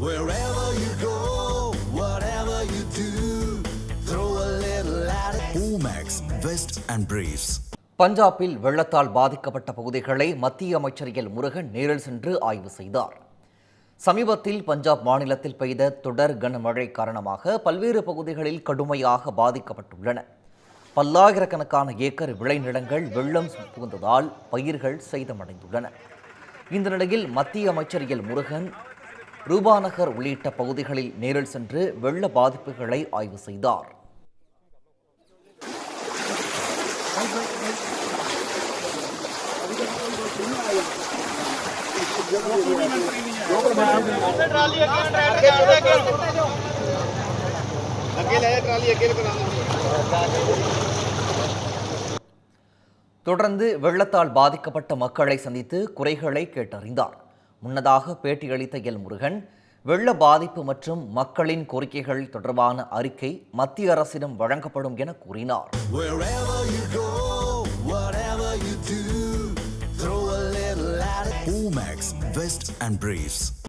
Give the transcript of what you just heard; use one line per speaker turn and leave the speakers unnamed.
Wherever you go, whatever you do, throw a little at it. Omax, Vest and Briefs.
பஞ்சாபில் வெள்ளத்தால் பாதிக்கப்பட்ட பகுதிகளை மத்திய அமைச்சர் எல் முருகன் நேரில் சென்று ஆய்வு செய்தார் சமீபத்தில் பஞ்சாப் மாநிலத்தில் பெய்த தொடர் கனமழை காரணமாக பல்வேறு பகுதிகளில் கடுமையாக பாதிக்கப்பட்டுள்ளன பல்லாயிரக்கணக்கான ஏக்கர் விளைநிலங்கள் வெள்ளம் புகுந்ததால் பயிர்கள் சேதமடைந்துள்ளன இந்த நிலையில் மத்திய அமைச்சர் எல் முருகன் ரூபாநகர் உள்ளிட்ட பகுதிகளில் நேரில் சென்று வெள்ள பாதிப்புகளை ஆய்வு செய்தார். தொடர்ந்து வெள்ளத்தால் பாதிக்கப்பட்ட மக்களை சந்தித்து குறைகளை கேட்டறிந்தார். முன்னதாக பேட்டியளித்த எல் முருகன் வெள்ள பாதிப்பு மற்றும் மக்களின் கோரிக்கைகள் தொடர்பான அறிக்கை மத்திய அரசிடம் வழங்கப்படும் என கூறினார்.
Omax, Vest and Briefs.